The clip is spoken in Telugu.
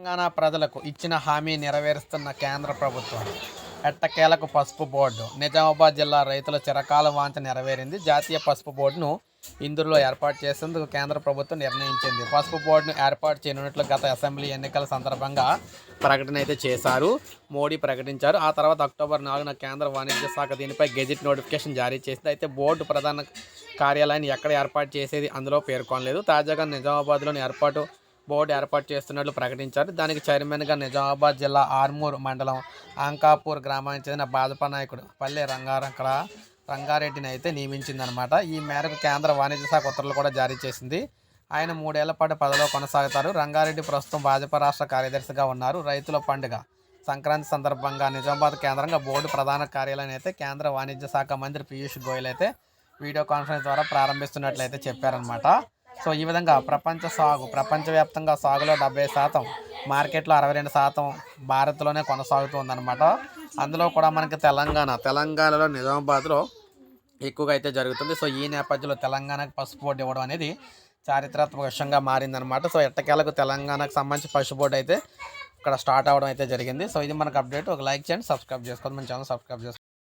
తెలంగాణ ప్రజలకు ఇచ్చిన హామీ నెరవేరుస్తున్న కేంద్ర ప్రభుత్వం. ఎట్టకేలకు పసుపు బోర్డు. నిజామాబాద్ జిల్లా రైతుల చిరకాల వాంఛ నెరవేరింది. జాతీయ పసుపు బోర్డును ఇందులో ఏర్పాటు చేసేందుకు కేంద్ర ప్రభుత్వం నిర్ణయించింది. పసుపు బోర్డును ఏర్పాటు చేయనున్నట్లు గత అసెంబ్లీ ఎన్నికల సందర్భంగా ప్రకటన అయితే చేశారు. మోడీ ప్రకటించారు. ఆ తర్వాత అక్టోబర్ నాలుగున కేంద్ర వాణిజ్య శాఖ దీనిపై గెజిట్ నోటిఫికేషన్ జారీ చేసింది. అయితే బోర్డు ప్రధాన కార్యాలయాన్ని ఎక్కడ ఏర్పాటు చేసేది అందులో పేర్కొనలేదు. తాజాగా నిజామాబాద్లోని ఏర్పాటు బోర్డు ఏర్పాటు చేస్తున్నట్లు ప్రకటించారు. దానికి చైర్మన్గా నిజామాబాద్ జిల్లా ఆర్మూర్ మండలం అంకాపూర్ గ్రామానికి చెందిన భాజపా నాయకుడు పల్లె రంగారంకల రంగారెడ్డిని అయితే నియమించిందనమాట ఈ మేరకు కేంద్ర వాణిజ్య శాఖ ఉత్తర్వులు కూడా జారీ చేసింది. ఆయన మూడేళ్ళ పాటు పదవిలో కొనసాగుతారు. రంగారెడ్డి ప్రస్తుతం భాజపా రాష్ట్ర కార్యదర్శిగా ఉన్నారు. రైతుల పండుగ సంక్రాంతి సందర్భంగా నిజామాబాద్ కేంద్రంగా బోర్డు ప్రధాన కార్యాలయం అయితే కేంద్ర వాణిజ్య శాఖ మంత్రి పీయూష్ గోయల్ అయితే వీడియో కాన్ఫరెన్స్ ద్వారా ప్రారంభిస్తున్నట్లయితే చెప్పారనమాట సో ఈ విధంగా ప్రపంచ సాగు ప్రపంచవ్యాప్తంగా సాగులో డెబ్బై శాతం మార్కెట్లో అరవై రెండు శాతం భారత్లోనే కొనసాగుతుందన్నమాట. అందులో కూడా మనకి తెలంగాణ తెలంగాణలో నిజామాబాద్లో ఎక్కువగా అయితే జరుగుతుంది. సో ఈ నేపథ్యంలో తెలంగాణకు పసుపు బోర్డు ఇవ్వడం అనేది చారిత్రాత్మక విషయంగా మారిందనమాట సో ఎట్టకేలకు తెలంగాణకు సంబంధించి పసుపు బోర్డు అయితే ఇక్కడ స్టార్ట్ అవ్వడం అయితే జరిగింది. సో ఇది మనకు అప్డేట్. ఒక లైక్ చేయండి సబ్స్క్రైబ్ చేసుకోండి. మన ఛానల్ సబ్స్క్రైబ్ చేసుకోండి.